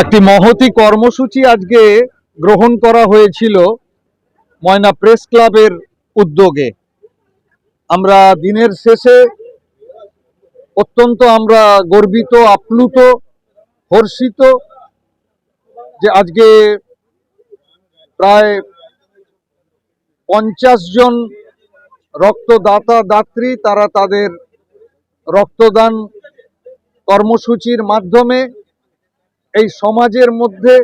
একটি মহতি কর্মসূচি আজকে গ্রহণ করা হয়েছিল ময়না প্রেস ক্লাবের উদ্যোগে। আমরা দিনের শেষে অত্যন্ত আমরা গর্বিত, আপ্লুত, হর্ষিত যে আজকে প্রায় পঞ্চাশ জন রক্তদাতা, দাত্রী তারা তাদের রক্তদান কর্মসূচির মাধ্যমে এই সমাজের মধ্যে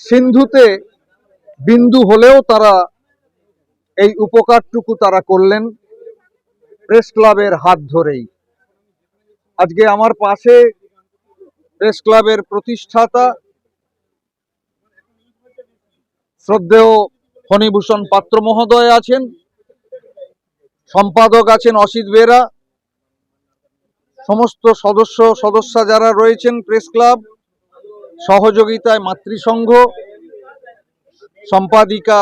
সিন্ধুতে বিন্দু হলেও তারা এই উপকারটুকু তারা করলেন প্রেস ক্লাবের হাত ধরেই। আজকে আমার পাশে প্রেস ক্লাবের প্রতিষ্ঠাতা শ্রদ্ধেয় ফণীভূষণ পাত্র মহোদয় আছেন, সম্পাদক আছেন অসিত বেরা সমস্ত সদস্য, সদস্যা যারা রয়েছেন প্রেস ক্লাব, সহযোগিতায় মাতৃসংঘ, সম্পাদিকা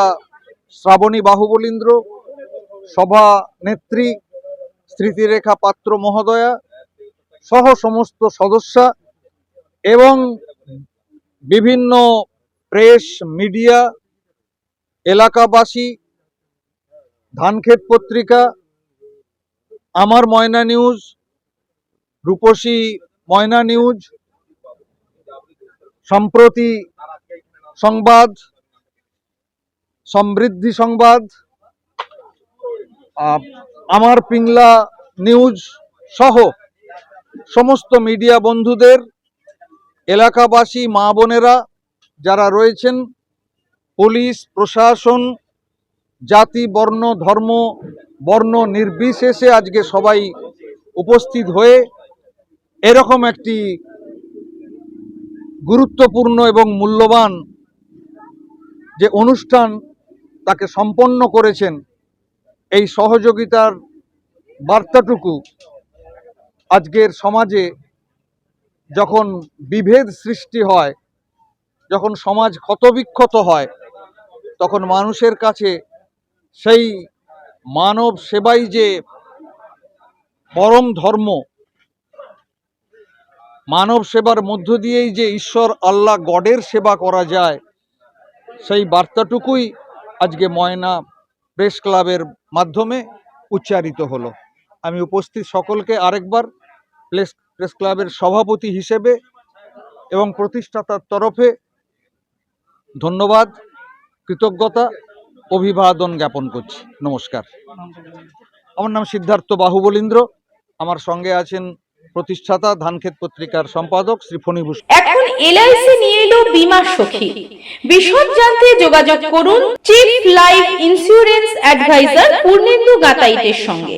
শ্রাবণী বাহুবলীন্দ্র, সভা নেত্রী স্মৃতিরেখা পাত্র মহোদয়া সহ সমস্ত সদস্যা এবং বিভিন্ন প্রেস, মিডিয়া, এলাকাবাসী ধানক্ষেত পত্রিকা, আমার ময়না নিউজ রূপসী ময়না নিউজ, সম্প্রতি সংবাদ, সমৃদ্ধি সংবাদ আমার পিংলা নিউজ সহ সমস্ত মিডিয়া বন্ধুদের, এলাকাবাসী, মা বোনেরা যারা রয়েছেন, পুলিশ, প্রশাসন, জাতি, বর্ণ, ধর্ম, বর্ণ নির্বিশেষে আজকে সবাই উপস্থিত হয়ে এরকম একটি গুরুত্বপূর্ণ এবং মূল্যবান যে অনুষ্ঠান তাকে সম্পন্ন করেছেন, এই সহযোগিতার বার্তাটুকু আজকের সমাজে যখন বিভেদ সৃষ্টি হয়, যখন সমাজ ক্ষতবিক্ষত হয়, তখন মানুষের কাছে সেই মানব সেবাই যে পরম ধর্ম মানব সেবার মধ্য দিয়েই যে ঈশ্বর আল্লাহ গডের সেবা করা যায়, সেই বার্তাটুকুই আজকে ময়না প্রেস ক্লাবের মাধ্যমে উচ্চারিত হলো। আমি উপস্থিত সকলকে আরেকবার প্রেস প্রেস ক্লাবের সভাপতি হিসেবে এবং প্রতিষ্ঠাতার তরফে ধন্যবাদ, কৃতজ্ঞতা, অভিবাদন জ্ঞাপন করছি। নমস্কার। আমার নাম সিদ্ধার্থ বাহুবলীন্দ্র। আমার সঙ্গে আছেন প্রতিষ্ঠাতা ধানক্ষেত পত্রিকার সম্পাদক শ্রী ফণিভূষ এখন এলআইসি নিয়ে এলো বিমা সখী। বিশদ জানতে যোগাযোগ করুন chief life insurance advisor Purnendu গাতাইতের সঙ্গে।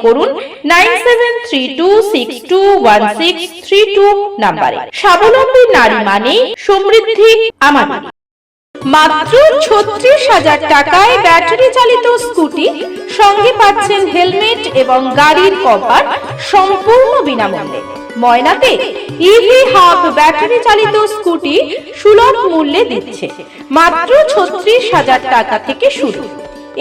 করুন nine seven three two six two one six three two নাম্বারে। স্বাবলম্বী নারী মানে সমৃদ্ধি আমাদের মাত্র ছত্রিশ হাজার টাকায় ব্যাটারি চালিত স্কুটি সঙ্গে পাচ্ছেন হেলমেট এবং গাড়ির কভার সম্পূর্ণ বিনামূল্যে। ময়নাতে ইভি হাব ব্যাটারি চালিত স্কুটি সুলভ মূল্যে দিচ্ছে। মাত্র ছত্রিশ হাজার টাকা থেকে শুরু।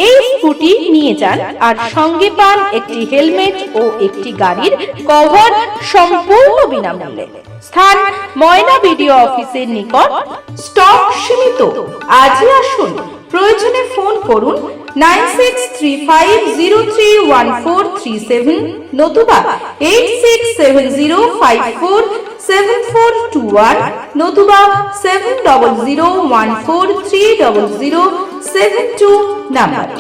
এই স্কুটি নিয়ে যান আর সঙ্গে পান একটি হেলমেট ও একটি গাড়ির কভার সম্পূর্ণ বিনামূল্যে। স্থান ময়না বিডিও অফিসের নিকট, স্টক সীমিত। আজই আসুন, প্রয়োজনে ফোন করুন nine six three five zero three one four three seven নতুবা eight six seven zero five four seven four two one নতুবা seven double zero one four three double zero seven two নাম্বারে।